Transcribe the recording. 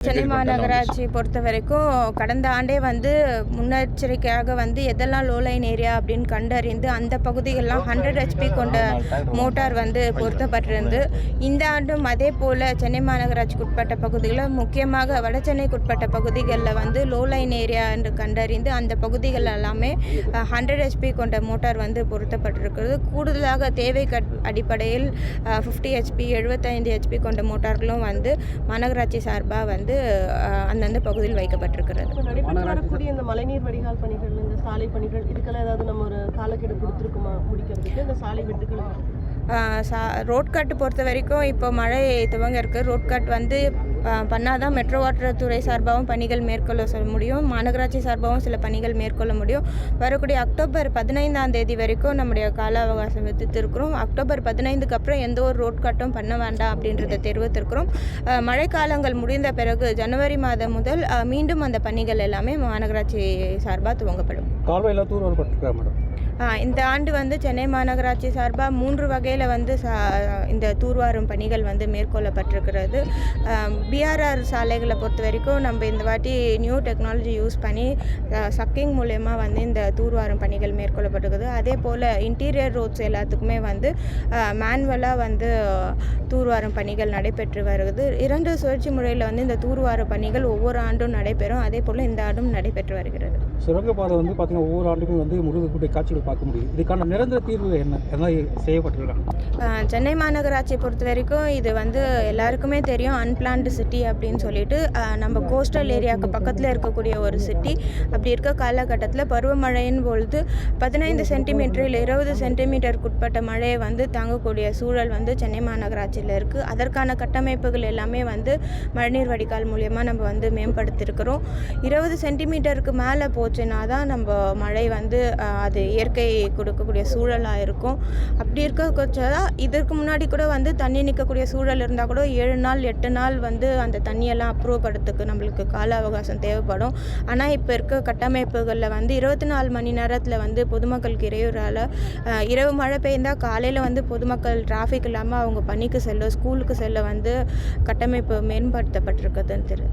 சென்னை மாநகராட்சி பொறுத்த வரைக்கும் கடந்த ஆண்டே வந்து முன்னெச்சரிக்கையாக வந்து எதெல்லாம் லோ லைன் ஏரியா அப்படின்னு கண்டறிந்து அந்த பகுதிகளெலாம் ஹண்ட்ரட் ஹெச்பி கொண்ட மோட்டார் வந்து பொருத்தப்பட்டிருந்து இந்த ஆண்டும் அதே போல் சென்னை மாநகராட்சிக்கு உட்பட்ட பகுதிகளில் முக்கியமாக வட சென்னைக்கு உட்பட்ட பகுதிகளில் வந்து லோ லைன் ஏரியா என்று கண்டறிந்து அந்த பகுதிகள் எல்லாமே ஹண்ட்ரட் ஹெச்பி கொண்ட மோட்டார் வந்து பொருத்தப்பட்டிருக்கிறது. கூடுதலாக தேவை அடிப்படையில் ஃபிஃப்டி ஹெச்பி எழுபத்தைந்து ஹெச்பி கொண்ட மோட்டார்களும் வந்து மாநகராட்சி சார்பாக வந்து அஹ், அந்தந்த பகுதியில் வைக்கப்பட்டிருக்கிறது. வரக்கூடிய இந்த மழைநீர் வடிகால் பணிகள் இந்த சாலை பணிகள் இதுக்கெல்லாம் ஏதாவது நம்ம ஒரு காலக்கெடு கொடுத்துருக்குமா முடிக்கிறதுக்கு? இந்த சாலை வெட்டுக்களுக்கு ஆஹ் சா ரோட் கட் பொறுத்த வரைக்கும் இப்போ மழை துவங்க இருக்குது ரோட் கட் வந்து பண்ணாதான் மெட்ரோ வாட்டர் துறை சார்பாகவும் பணிகள் மேற்கொள்ள சொல்ல முடியும். மாநகராட்சி சார்பாகவும் சில பணிகள் மேற்கொள்ள முடியும். வரக்கூடிய அக்டோபர் பதினைந்தாம் தேதி வரைக்கும் நம்முடைய கால அவகாசம் விதித்திருக்கிறோம். அக்டோபர் பதினைந்துக்கு அப்புறம் எந்த ஒரு ரோட் கட்டும் பண்ண வேண்டாம் அப்படின்றத தெரிவித்திருக்கிறோம். மழைக்காலங்கள் முடிந்த பிறகு ஜனவரி மாதம் முதல் மீண்டும் அந்த பணிகள் எல்லாமே மாநகராட்சி சார்பாக துவங்கப்படும். கால்வாயில் மேடம். இந்த ஆண்டு வந்து சென்னை மாநகராட்சி சார்பாக மூன்று வகையில் வந்து சா இந்த தூர்வாரும் பணிகள் வந்து மேற்கொள்ளப்பட்டிருக்கிறது. பிஆர்ஆர் சாலைகளை பொறுத்த வரைக்கும் நம்ம இந்த வாட்டி நியூ டெக்னாலஜி யூஸ் பண்ணி சக்கிங் மூலயமா வந்து இந்த தூர்வாரும் பணிகள் மேற்கொள்ளப்பட்டிருக்குது. அதே போல் இன்டீரியர் ரோட்ஸ் எல்லாத்துக்குமே வந்து மேனுவலாக வந்து தூர்வாரும் பணிகள் நடைபெற்று வருகிறது இரண்டு சுழற்சி முறையில் வந்து இந்த தூர்வார பணிகள் ஒவ்வொரு ஆண்டும் நடைபெறும். அதே போல் இந்த ஆண்டும் நடைபெற்று வருகிறது. சுரங்கப்பாதை வந்து பார்த்திங்கன்னா ஒவ்வொரு ஆண்டுமே வந்து முழுகக்கூடிய காட்சிகள் பார்க்க முடியும். இதுக்கான நிரந்தர தீர்வு என்ன? என்ன செய்யப்பட்டிருக்காங்க சென்னை மாநகராட்சியை பொறுத்த வரைக்கும் இது வந்து எல்லாருக்குமே தெரியும் அன்பிளான்டு சிட்டி அப்படின்னு சொல்லிட்டு. நம்ம கோஸ்டல் ஏரியாவுக்கு பக்கத்தில் இருக்கக்கூடிய ஒரு சிட்டி அப்படி இருக்க காலகட்டத்தில் பருவமழையின் பொழுது பதினைந்து சென்டிமீட்டர் இல்லை இருபது சென்டிமீட்டருக்கு உட்பட்ட மழையை வந்து தாங்கக்கூடிய சூழல் வந்து சென்னை மாநகராட்சியில் இருக்குது அதற்கான கட்டமைப்புகள் எல்லாமே வந்து மழைநீர் வடிகால் மூலியமாக நம்ம வந்து மேம்படுத்தியிருக்கிறோம். இருபது சென்டிமீட்டருக்கு மேலே போச்சுன்னா தான் நம்ம மழை வந்து அது இயற்கை கொடுக்கக்கூடிய சூழலாக இருக்கும். அப்படி இருக்க கொச்சதா இதற்கு முன்னாடி கூட வந்து தண்ணி நிற்கக்கூடிய சூழல் இருந்தால் கூட ஏழு நாள் எட்டு நாள் வந்து அந்த தண்ணியெல்லாம் அப்ரூவ் படுறதுக்கு நம்மளுக்கு கால அவகாசம் தேவைப்படும். ஆனால் இப்போ இருக்க கட்டமைப்புகளில் வந்து இருபத்தி நாலு மணி நேரத்தில் வந்து பொதுமக்களுக்கு இடையூறால் இரவு மழை பெய்ந்தால் காலையில் வந்து பொதுமக்கள் டிராஃபிக் இல்லாமல் அவங்க பணிக்கு செல்ல ஸ்கூலுக்கு செல்ல வந்து கட்டமைப்பு மேம்படுத்தப்பட்டிருக்குதுன்னு தெரியுது.